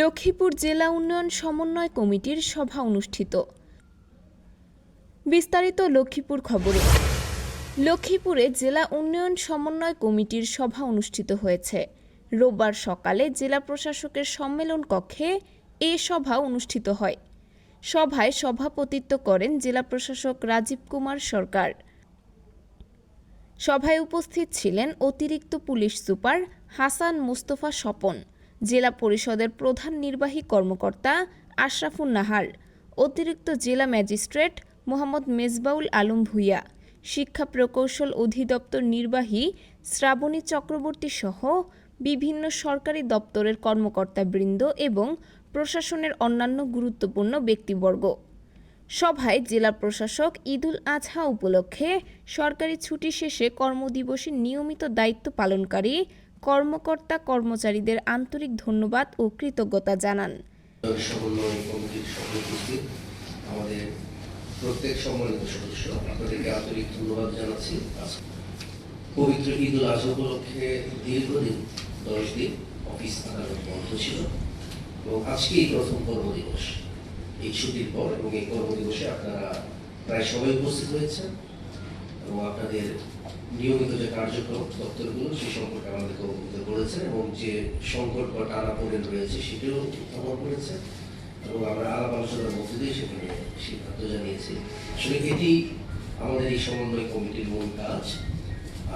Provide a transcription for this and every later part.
লক্ষ্মীপুর জেলা উন্নয়ন সমন্বয় কমিটির সভা অনুষ্ঠিত। বিস্তারিত লক্ষ্মীপুর খবরে। লক্ষ্মীপুরে জেলা উন্নয়ন সমন্বয় কমিটির সভা অনুষ্ঠিত হয়েছে। রোববার সকালে জেলা প্রশাসকের সম্মেলন কক্ষে এ সভা অনুষ্ঠিত হয়। সভায় সভাপতিত্ব করেন জেলা প্রশাসক রাজীব কুমার সরকার। সভায় উপস্থিত ছিলেন অতিরিক্ত পুলিশ সুপার হাসান মুস্তফা স্বপন। জেলা পরিষদের প্রধান নির্বাহী কর্মকর্তা আশরাফুন নাহার, অতিরিক্ত জেলা ম্যাজিস্ট্রেট মোহাম্মদ মেজবাউল আলম ভূঁইয়া, শিক্ষা প্রকৌশল অধিদপ্তর নির্বাহী শ্রাবণী চক্রবর্তী সহ বিভিন্ন সরকারি দপ্তরের কর্মকর্তাবৃন্দ এবং প্রশাসনের অন্যান্য গুরুত্বপূর্ণ ব্যক্তিবর্গ। সভায় জেলা প্রশাসক ঈদুল আজহা উপলক্ষে সরকারি ছুটি শেষে কর্মদিবসে নিয়মিত দায়িত্ব পালনকারী কর্মকর্তা কর্মচারীদের আন্তরিক ধন্যবাদ ও কৃতজ্ঞতা জানান। প্রত্যেক সম্মানিত সদস্য, আপনাদেরকে আন্তরিক ধন্যবাদ জানাচ্ছি। পবিত্র ঈদ উল আজহা উপলক্ষে দীর্ঘদিন, দশ দিন অফিস আদালত বন্ধ ছিল এবং প্রথম কর্মদিবস। এই ছুটির পর এবং এই কর্মদিবসে আপনারা প্রায় সবাই উপস্থিত হয়েছেন এবং আপনাদের নিয়মিত যে কার্যক্রম দপ্তরগুলো সেই সম্পর্কে আমাদেরকে অবগত করেছেন এবং যে সংকট বা টানাপোড়েন রয়েছে সেটিও উত্থাপন করেছে এবং আমরা আলাপ আলোচনার মধ্যে দিয়ে সেখানে সিদ্ধান্ত জানিয়েছি। আসলে এটি আমাদের এই সমন্বয় কমিটির মূল কাজ।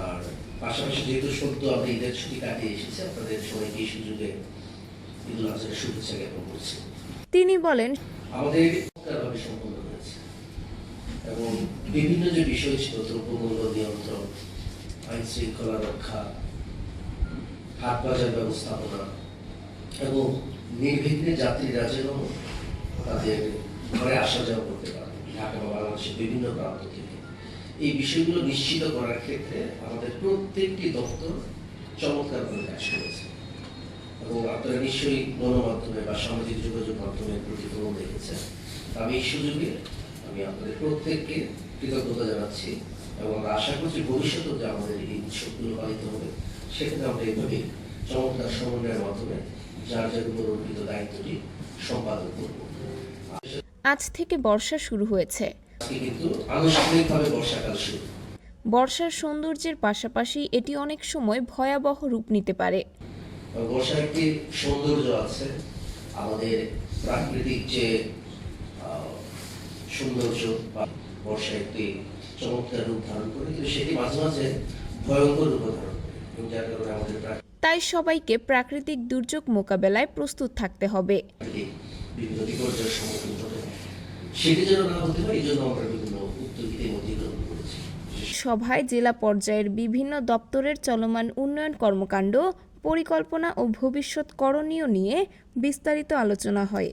আর পাশাপাশি যেহেতু সদ্য আমরা ঈদের ছুটি কাটিয়ে এসেছি আপনাদের সবাইকে এই সুযোগে ঈদুল আজহার শুভেচ্ছা জ্ঞাপন করছি। তিনি বলেন আমাদের এটি চমৎকারভাবে সম্পন্ন হয়েছে এবং বিভিন্ন যে বিষয় ছিল, দ্রব্যমূল্য নিয়ন্ত্রণ, আইন শৃঙ্খলা রক্ষা, হাট বাজার ব্যবস্থাপনা, এবং নির্বিঘ্নে যাত্রীরা যেন তাদের ঘরে আসা যাওয়া করতে পারে, ঢাকা বা বাংলাদেশের বিভিন্ন প্রান্ত থেকে। এই বিষয়গুলো নিশ্চিত করার ক্ষেত্রে আমাদের প্রত্যেকটি দপ্তর চমৎকারভাবে কাজ করেছে। এবং আপনারা নিশ্চয়ই গণমাধ্যমে বা সামাজিক যোগাযোগ মাধ্যমে প্রতিফলন দেখেছেন। আমি এই সুযোগে আমি আপনাদের প্রত্যেককে কৃতজ্ঞতা জানাচ্ছি এবং আশা করছি ভবিষ্যতেও যে আমাদের এই উৎসবগুলো পালিত হবে সেখানে আমরা এইভাবে চমৎকার সমন্বয়ের মাধ্যমে যার যার উপর অর্পিত দায়িত্বটি সম্পাদন করব। আজ থেকে বর্ষা শুরু হয়েছে। কিন্তু আনুষ্ঠানিকভাবে বর্ষাকাল শুরু। বর্ষার সৌন্দর্যের পাশাপাশি এটি অনেক সময় ভয়াবহ রূপ নিতে পারে। বর্ষার একটি সৌন্দর্য আছে আমাদের প্রাকৃতিক যে সৌন্দর্য বর্ষা একটি চমৎকার রূপ ধারণ করে কিন্তু সেটি মাঝে মাঝে ভয়ঙ্কর রূপ ধারণ করে যার কারণে আমাদের তাই সবাইকে প্রাকৃতিক দুর্যোগ মোকাবেলায় প্রস্তুত থাকতে হবে। বিভিন্ন বিপর্যয়ের সম্মুখীন হতে সেটি যেন না হতে হয় এই জন্য আমরা বিভিন্ন উদ্যোগ ইতিমধ্যে গ্রহণ করেছি। সভায় জেলা পর্যায়ের বিভিন্ন দপ্তরের চলমান উন্নয়ন কর্মকাণ্ড পরিকল্পনা ও ভবিষ্যৎ করণীয় নিয়ে বিস্তারিত আলোচনা হয়।